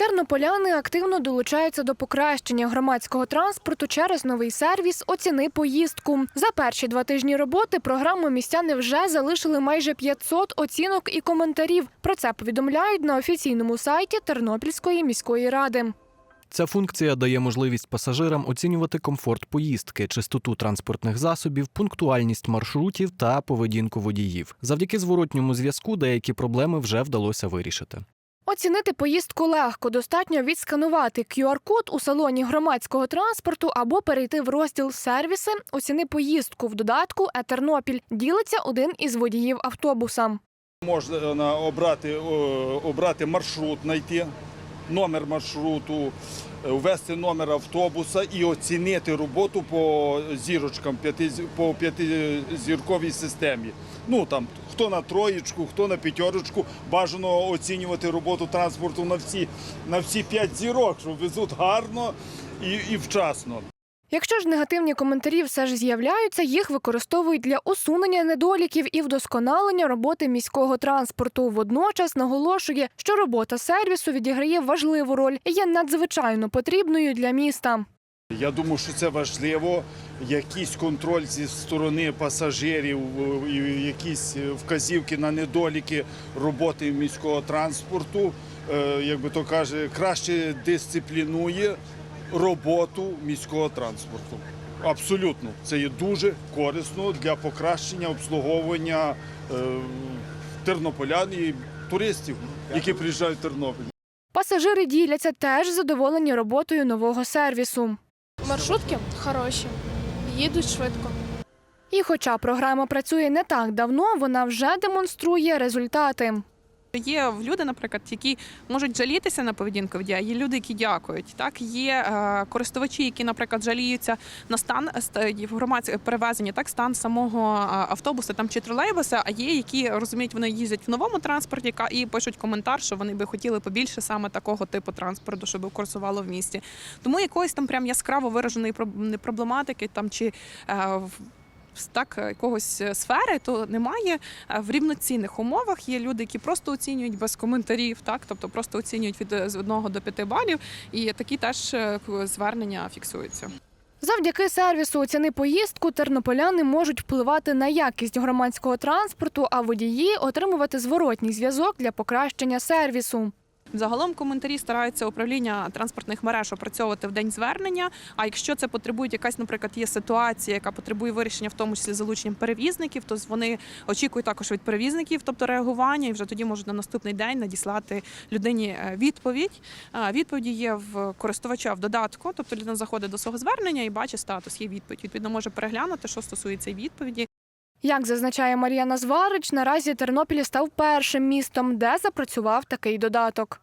Тернополяни активно долучаються до покращення громадського транспорту через новий сервіс Оціни поїздку. За перші два тижні роботи програму містяни вже залишили майже 500 оцінок і коментарів. Про це повідомляють на офіційному сайті Тернопільської міської ради. Ця функція дає можливість пасажирам оцінювати комфорт поїздки, чистоту транспортних засобів, пунктуальність маршрутів та поведінку водіїв. Завдяки зворотньому зв'язку деякі проблеми вже вдалося вирішити. Оцінити поїздку легко. Достатньо відсканувати QR-код у салоні громадського транспорту або перейти в розділ сервіси Оціни поїздку в додатку Етернопіль. Ділиться один із водіїв автобуса. Можна обрати, обрати маршрут, знайти номер маршруту, е, ввести номер автобуса і оцінити роботу по зірочкам, по п'ятизірковій системі. Ну там хто на троєчку, хто на п'ятерочку. Бажано оцінювати роботу транспорту на всі, на всі п'ять зірок, що везуть гарно і, і вчасно. Якщо ж негативні коментарі все ж з'являються, їх використовують для усунення недоліків і вдосконалення роботи міського транспорту. Водночас наголошує, що робота сервісу відіграє важливу роль і є надзвичайно потрібною для міста. Я думаю, що це важливо. Якийсь контроль зі сторони пасажирів, е, якісь е, вказівки на недоліки роботи міського транспорту, е, як би то каже, краще дисциплінує роботу міського транспорту. Абсолютно, це є дуже корисно для покращення обслуговування е, тернополян і туристів, які приїжджають в Тернопіль. Пасажири діляться теж задоволені роботою нового сервісу. Маршрутки хороші, їдуть швидко. І хоча програма працює не так давно, вона вже демонструє результати. Є люди, наприклад, які можуть жалітися на поведінку водія, є люди, які дякують. Так є е, користувачі, які, наприклад, жаліються на стан ст- в громадське перевезення, так стан самого автобуса там чи тролейбуса. А є, які розуміють, вони їздять в новому транспорті і пишуть коментар, що вони би хотіли побільше саме такого типу транспорту, щоб курсувало в місті. Тому якоїсь там прям яскраво вираженої проблематики там чи е, так, якогось е, сфери, то немає Е, в рівноцінних умовах. Є люди, які просто оцінюють без коментарів, так тобто просто оцінюють від е, з 1 до 5 балів, і такі теж е, звернення фіксуються. Завдяки сервісу «Оціни поїздку тернополяни можуть впливати на якість громадського транспорту, а водії отримувати зворотній зв'язок для покращення сервісу. Загалом коментарі стараються управління транспортних мереж опрацьовувати в день звернення. А якщо це потребує якась, наприклад, є ситуація, яка потребує вирішення, в тому числі залученням перевізників, то вони очікують також від перевізників, тобто реагування, і вже тоді можуть на наступний день надіслати людині е, відповідь. Е, Відповіді є в користувача в додатку, тобто людина заходить до свого звернення і бачить статус. Є відповідь. Відповідно, може переглянути, що стосується відповіді. Як зазначає Мар'яна Зварич, наразі Тернопіль став першим містом, де запрацював такий додаток.